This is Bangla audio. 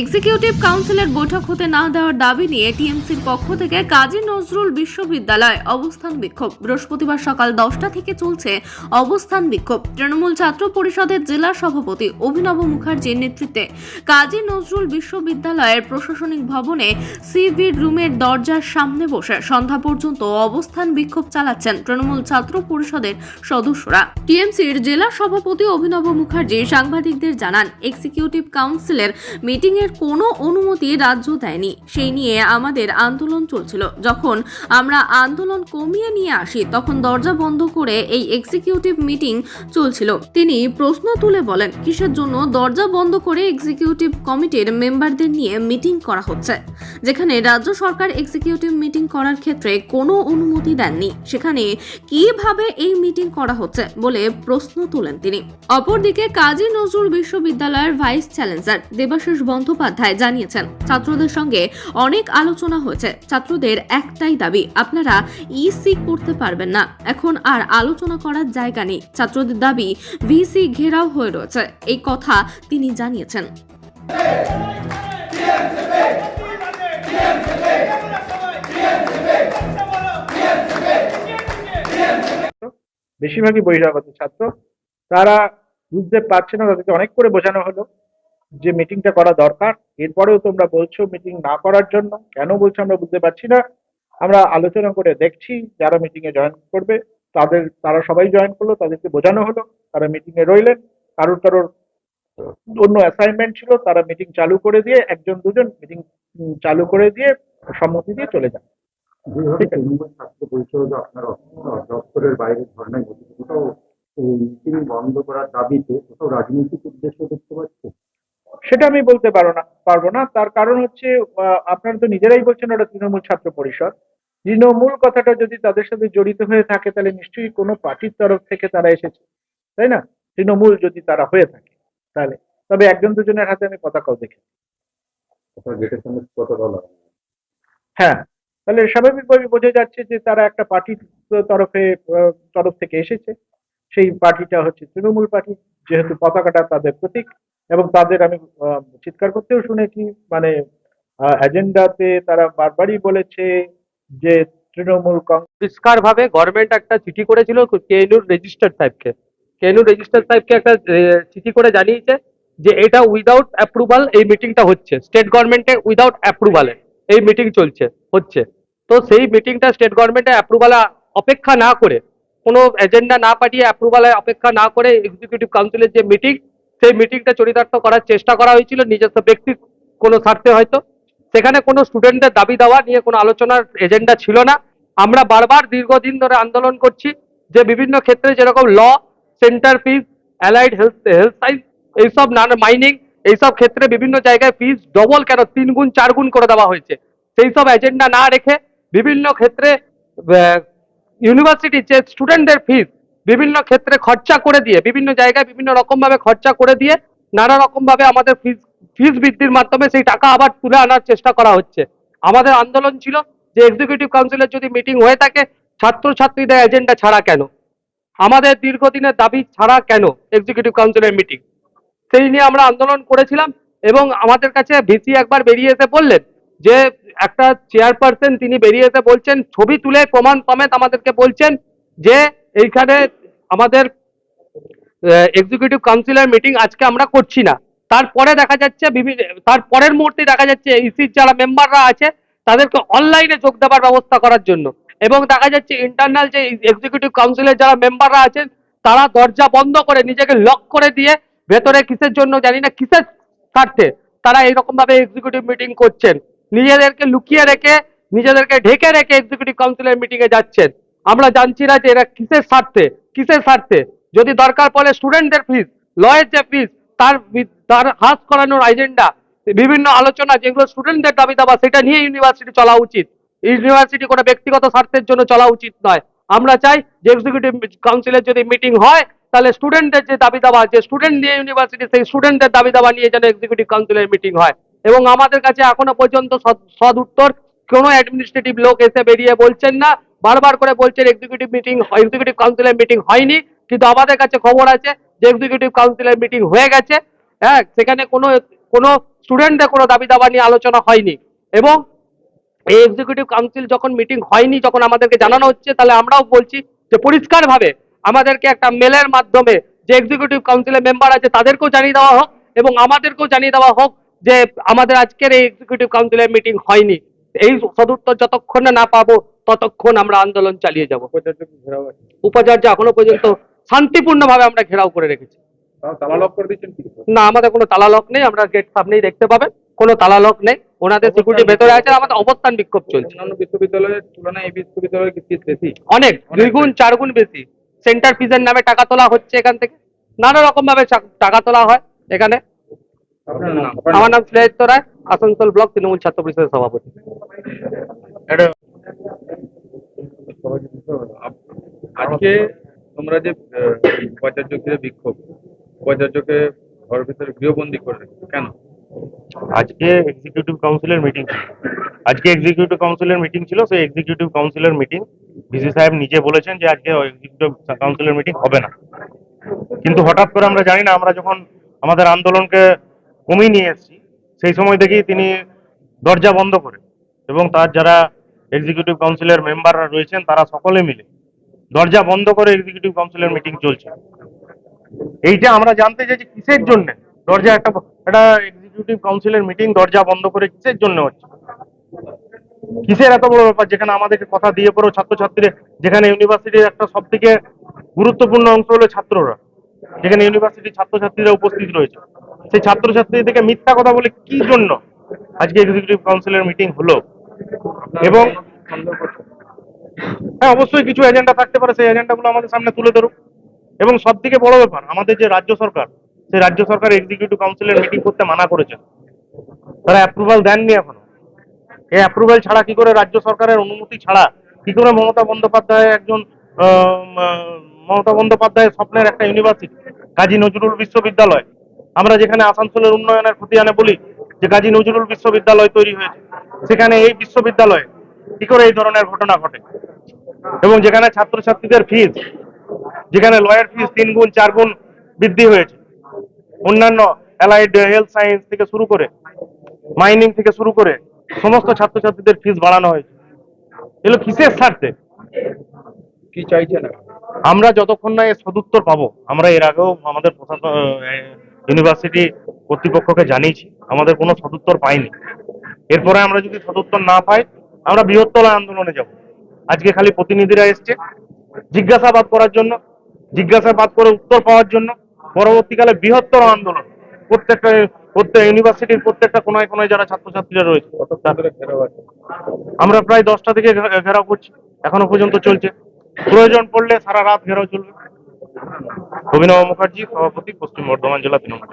এক্সিকিউটিভ কাউন্সিলের বৈঠক হতে না দেওয়ার দাবি নিয়ে টিএমসির পক্ষ থেকে কাজী নজরুল বিশ্ববিদ্যালয় অবস্থান বিক্ষোভ। বৃহস্পতিবার সকাল দশটা থেকে চলছে অবস্থান বিক্ষোভ। তৃণমূল ছাত্র পরিষদের জেলা সভাপতি অভিনব মুখার্জির নেতৃত্বে কাজী নজরুল বিশ্ববিদ্যালয়ের প্রশাসনিক ভবনে সিভির রুমের দরজার সামনে বসে সন্ধ্যা পর্যন্ত অবস্থান বিক্ষোভ চালাচ্ছেন তৃণমূল ছাত্র পরিষদের সদস্যরা। টিএমসির জেলা সভাপতি অভিনব মুখার্জি সাংবাদিকদের জানান এক্সিকিউটিভ কাউন্সিলের মিটিংয়ের কোনো অনুমতি রাজ্য দেয়নি। সেই নিয়ে আমাদের আন্দোলন চলছিল। যখন আমরা আন্দোলন কমিয়ে নিয়ে আসি, তখন দরজা বন্ধ করে এই এক্সিকিউটিভ মিটিং চলছিল। তিনি প্রশ্ন তুলে বলেন, কিসের জন্য দরজা বন্ধ করে এক্সিকিউটিভ কমিটির মেম্বারদের নিয়ে মিটিং করা হচ্ছে? যেখানে রাজ্য সরকার এক্সিকিউটিভ মিটিং করার ক্ষেত্রে কোনো অনুমতি দেননি। সেখানে কীভাবে এই মিটিং করা হচ্ছে বলে প্রশ্ন তুলেন তিনি। অপরদিকে কাজী নজরুল বিশ্ববিদ্যালয়ের ভাইস চ্যান্সেলর দেবাশিস বন্দ্যোপাধ্যায় জানিয়েছেন, ছাত্রদের সঙ্গে অনেক আলোচনা হয়েছে। ছাত্রদের একটাই দাবি, আপনারা ইসি করতে পারবেন না। এখন আর আলোচনা করার জায়গা নেই। ছাত্রদের দাবি ভিসি ঘেরাও হয়ে রয়েছে। এই কথা তিনি জানিয়েছেন। বেশিরভাগই বহিরাগত ছাত্র। তারা বুঝতে পারছে না, তাদেরকে অনেক করে বোঝানো হলো। যে মিটিংটা করা দরকার এরপরেও তোমরা বলছো মিটিং না করার জন্য। কেন বলছো আমরা বুঝতে পারছি না। আমরা আলোচনা করে দেখছি যারা মিটিং এ জয়েন করবে তাদের তারা সবাই জয়েন করল তাদেরকে বোঝানো হলো তারা মিটিং এ রইলেন। কারোর কারোর অন্য অ্যাসাইনমেন্ট ছিল তারা মিটিং চালু করে দিয়ে একজন দুজন মিটিং চালু করে দিয়ে সম্মতি দিয়ে চলে যান। ছাত্র পরিষদ আপনার দপ্তরের বাইরে ধর্নায় বসেছে কোথাও মিটিং বন্ধ করার দাবিতে কোথাও রাজনৈতিক উদ্দেশ্য দেখতে পাচ্ছে। সেটা আমি বলতে পারো না পারব না। তার কারণ হচ্ছে আপনারা তো নিজেরাই বলছেন ওটা তৃণমূল ছাত্র পরিষদ। তৃণমূল কথাটা যদি তাদের সাথে জড়িত হয়ে থাকে তাহলে নিশ্চয়ই কোনো পার্টির তরফ থেকে তারা এসেছে। তাই না? তৃণমূল যদি তারা হয়ে থাকে তাহলে। তবে একজন দুজনের হাতে আমি পতাকাও দেখি। হয়। তাহলে স্বাভাবিকভাবে বোঝা যাচ্ছে যে তারা একটা পার্টির তরফে তরফ থেকে এসেছে। সেই পার্টিটা হচ্ছে তৃণমূল পার্টি যেহেতু পতাকাটা তাদের প্রতীক। এবং তাদের আমি চিৎকার করতেও শুনেছি মানে এজেন্ডাতে তারা বারবারই বলেছে যে তৃণমূল পরিষ্কার ভাবে গভর্নমেন্ট একটা চিঠি করেছিল কেনুর রেজিস্টার সাহেবকে কেনুর রেজিস্টার সাহেবকে একটা চিঠি করে জানিয়েছে যে এটা উইদাউট অ্যাপ্রুভাল এই মিটিংটা হচ্ছে। স্টেট গভর্নমেন্টে উইদাউট অ্যাপ্রুভালে এই মিটিং চলছে, হচ্ছে। তো সেই মিটিংটা স্টেট গভর্নমেন্টে অ্যাপ্রুভালে অপেক্ষা না করে, কোনো এজেন্ডা না পাঠিয়ে অ্যাপ্রুভালে অপেক্ষা না করে এক্সিকিউটিভ কাউন্সিলের যে মিটিং সেই মিটিংটা চরিতার্থ করার চেষ্টা করা হয়েছিল, নিজস্ব ব্যক্তির কোনো স্বার্থে হয়তো। সেখানে কোনো স্টুডেন্টদের দাবি দেওয়া নিয়ে কোনো আলোচনার এজেন্ডা ছিল না। আমরা বারবার দীর্ঘদিন ধরে আন্দোলন করছি যে বিভিন্ন ক্ষেত্রে যেরকম ল সেন্টার ফিস অ্যালাইড হেলথ হেলথ সাইন্স এইসব নানা মাইনিং এইসব ক্ষেত্রে বিভিন্ন জায়গায় ফিস ডবল কেন তিন গুণ, চার গুণ করে দেওয়া হয়েছে। সেই সব এজেন্ডা না রেখে বিভিন্ন ক্ষেত্রে ইউনিভার্সিটি যে স্টুডেন্টদের ফিস বিভিন্ন ক্ষেত্রে খরচা করে দিয়ে, বিভিন্ন জায়গায় বিভিন্ন রকম ভাবে খরচা করে দিয়ে, নানা রকম ভাবে আমাদের ফিস ফিস বৃদ্ধির মাধ্যমে সেই টাকা আবার তুলে আনার চেষ্টা করা হচ্ছে। আমাদের আন্দোলন ছিল যে এক্সিকিউটিভ কাউন্সিলের যদি মিটিং হয়ে থাকে, ছাত্রছাত্রীদের এজেন্ডা ছাড়া কেন? আমাদের দীর্ঘদিনের দাবি ছাড়া কেন এক্সিকিউটিভ কাউন্সিলের মিটিং সেই নিয়ে আমরা আন্দোলন করেছিলাম এবং আমাদের কাছে ভিসি একবার বেরিয়ে এসে বললেন যে, একটা চেয়ারপারসন তিনি বেরিয়ে এসে বলছেন, ছবি তুলে প্রমাণ সমেত আমাদেরকে বলছেন যে এইখানে আমাদের এক্সিকিউটিভ কাউন্সিলের মিটিং আজকে আমরা করছি না। তারপরে দেখা যাচ্ছে বিভিন্ন তার পরের মুহূর্তে দেখা যাচ্ছে ইসির যারা মেম্বাররা আছে, তাদেরকে অনলাইনে যোগ দেওয়ার ব্যবস্থা করার জন্য। এবং দেখা যাচ্ছে ইন্টারনাল যে এক্সিকিউটিভ কাউন্সিলের যারা মেম্বাররা আছেন, তারা দরজা বন্ধ করে নিজেকে লক করে দিয়ে ভেতরে কিসের জন্য জানি না, কিসের স্বার্থে তারা এইরকম ভাবে এক্সিকিউটিভ মিটিং করছেন। নিজেদেরকে লুকিয়ে রেখে, নিজেদেরকে ঢেকে রেখে এক্সিকিউটিভ কাউন্সিলের মিটিংয়ে যাচ্ছেন। আমরা জানছি না যে এরা কিসের স্বার্থে কিসের স্বার্থে? যদি দরকার পড়ে স্টুডেন্টদের ফিস লয়ের যে ফিস তার তার হ্রাস করানোর এজেন্ডা বিভিন্ন আলোচনা যেগুলো স্টুডেন্টদের দাবি দাবা, সেটা নিয়ে ইউনিভার্সিটি চলা উচিত। ইউনিভার্সিটি কোনো ব্যক্তিগত স্বার্থের জন্য চলা উচিত নয়। আমরা চাই যে এক্সিকিউটিভ কাউন্সিলের যদি মিটিং হয়, তাহলে স্টুডেন্টদের যে দাবি দাবা, যে স্টুডেন্ট নিয়ে ইউনিভার্সিটি সেই স্টুডেন্টদের দাবি দাবা নিয়ে যেন এক্সিকিউটিভ কাউন্সিলের মিটিং হয়। এবং আমাদের কাছে এখনও পর্যন্ত সদ উত্তর কোনো অ্যাডমিনিস্ট্রেটিভ লোক এসে বেরিয়ে বলছেন না বারবার করে বলছেন এক্সিকিউটিভ মিটিং এক্সিকিউটিভ কাউন্সিলের মিটিং হয়নি, কিন্তু আমাদের কাছে খবর আছে যে এক্সিকিউটিভ কাউন্সিলের মিটিং হয়ে গেছে। হ্যাঁ সেখানে কোনো কোনো স্টুডেন্টদের কোনো দাবি দাবা নিয়ে আলোচনা হয়নি। এবং এই এক্সিকিউটিভ কাউন্সিল যখন মিটিং হয়নি, যখন আমাদেরকে জানানো হচ্ছে, তাহলে আমরাও বলছি যে পরিষ্কারভাবে আমাদেরকে একটা মেলের মাধ্যমে যে এক্সিকিউটিভ কাউন্সিলের মেম্বার আছে, তাদেরকেও জানিয়ে দেওয়া হোক এবং আমাদেরকেও জানিয়ে দেওয়া হোক যে আমাদের আজকের এই এক্সিকিউটিভ কাউন্সিলের মিটিং হয়নি। এই সদুত্তর যতক্ষণ না পাবো ততক্ষণ আমরা আন্দোলন চালিয়ে যাব। উপাচার্য এখনও পর্যন্ত শান্তিপূর্ণভাবে আমরা ঘেরাও করে রেখেছি। তাও তালা লক করে দিচ্ছেন কি? না আমাদের কোনো তালালক নেই আমরা গেট সামনেই দেখতে পাবেন। কোনো তালালক নেই। ওনাদের সিকিউরিটি ভেতরে আছে আমাদের অবস্থান বিক্ষোভ চলছে। বিশ্ববিদ্যালয়ের তুলনায় এই বিশ্ববিদ্যালয়ের বেশি? অনেক দুই গুণ চার গুণ বেশি। সেন্টার ফিজের নামে টাকা তোলা হচ্ছে এখান থেকে। নানা রকম ভাবে টাকা তোলা হয় এখানে। আমার নাম শ্রেয়িত রায় আসানসোল ব্লক তৃণমূল ছাত্র পরিষদের সভাপতি। আজকে তোমরা যে আহ, উপাচার্য ঘিরে বিক্ষোভ উপাচার্যকে ঘরের ভিতরে গৃহবন্দী করে কেন? আজকে এক্সিকিউটিভ কাউন্সিলের মিটিং আজকে এক্সিকিউটিভ কাউন্সিলের মিটিং ছিল সেই এক্সিকিউটিভ কাউন্সিলের মিটিং ভিসি সাহেব নিজে বলেছেন যে আজকে এক্সিকিউটিভ কাউন্সিলের মিটিং হবে না। কিন্তু হঠাৎ করে আমরা জানি না আমরা যখন আমাদের আন্দোলনকে কমিয়ে নিয়ে এসেছি সেই সময় দেখি তিনি দরজা বন্ধ করে এবং তার যারা এক্সিকিউটিভ কাউন্সিলের মেম্বাররা রয়েছেন, তারা সকলে মিলে দরজা বন্ধ করে এক্সিকিউটিভ কাউন্সিলের মিটিং চলছে। এইটা আমরা জানতে চাইছি, কিসের জন্য? দরজা একটা একটা এক্সিকিউটিভ কাউন্সিলের মিটিং দরজা বন্ধ করে কিসের জন্য হচ্ছে? কিসের এত বড় ব্যাপার? যেখানে আমাদেরকে কথা দিয়ে পড়ো ছাত্রছাত্রীরা, যেখানে ইউনিভার্সিটির একটা সব থেকে গুরুত্বপূর্ণ অংশ হলো ছাত্ররা, যেখানে ইউনিভার্সিটির ছাত্রছাত্রীরা উপস্থিত রয়েছে। সেই ছাত্রছাত্রী থেকে মিথ্যা কথা বলে কি জন্য আজকে এক্সিকিউটিভ কাউন্সিলের মিটিং হলো? এবং হ্যাঁ অবশ্যই কিছু এজেন্ডা থাকতে পারে, সেই এজেন্ডাগুলো আমাদের সামনে তুলে ধরুক। এবং সব থেকে বড় ব্যাপার, আমাদের যে রাজ্য সরকার, সেই রাজ্য সরকার এক্সিকিউটিভ কাউন্সিলের মিটিং করতে মানা করেছেন তারা অ্যাপ্রুভাল দেননি এখনও। এই অ্যাপ্রুভাল ছাড়া কি করে রাজ্য সরকারের অনুমতি ছাড়া, কি করে মমতা বন্দ্যোপাধ্যায় একজন মমতা বন্দ্যোপাধ্যায়ের স্বপ্নের একটা ইউনিভার্সিটি কাজী নজরুল বিশ্ববিদ্যালয়? আমরা যেখানে আসানসোলের উন্নয়নের খতিয়ানে বলি যে কাজী নজরুল বিশ্ববিদ্যালয় তৈরি হয়েছে সেখানে এই বিশ্ববিদ্যালয়ে কি করে এই ধরনের ঘটনা ঘটে? এবং যেখানে ছাত্রছাত্রীদের ফিস যেখানে লয়ার ফিস তিন গুণ চার গুণ বৃদ্ধি হয়েছে অন্যান্য অ্যালাইড হেলথ সায়েন্স থেকে শুরু করে মাইনিং থেকে শুরু করে সমস্ত ছাত্রছাত্রীদের ফিস বাড়ানো হয়েছে। এগুলো কিসের স্বার্থে? কি চাইছেন এখন? আমরা যতক্ষণ না এর সদুত্তর পাবো আমরা এর আগেও আমাদের প্রশাসন ইউনিভার্সিটি কর্তৃপক্ষকে জানিয়েছি। আমাদের কোনো সদুত্তর পাইনি। এরপরে আমরা যদি সদুত্তর না পাই, আমরা বৃহত্তর আন্দোলনে যাব। আজকে খালি প্রতিনিধিরা এসছে। জিজ্ঞাসাবাদ করার জন্য, জিজ্ঞাসাবাদ করে উত্তর পাওয়ার জন্য, পরবর্তীকালে বৃহত্তর আন্দোলন। প্রত্যেকটা, প্রত্যেক ইউনিভার্সিটির প্রত্যেকটা কোনায় কোনায় যারা ছাত্রছাত্রীরা রয়েছে। আমরা প্রায় দশটা থেকে ঘেরাও করছি। এখনও পর্যন্ত চলছে। প্রয়োজন পড়লে সারা রাত ঘেরাও চলবে। অভিনব মুখার্জি, সভাপতি, পশ্চিম বর্ধমান জেলা তৃণমূল।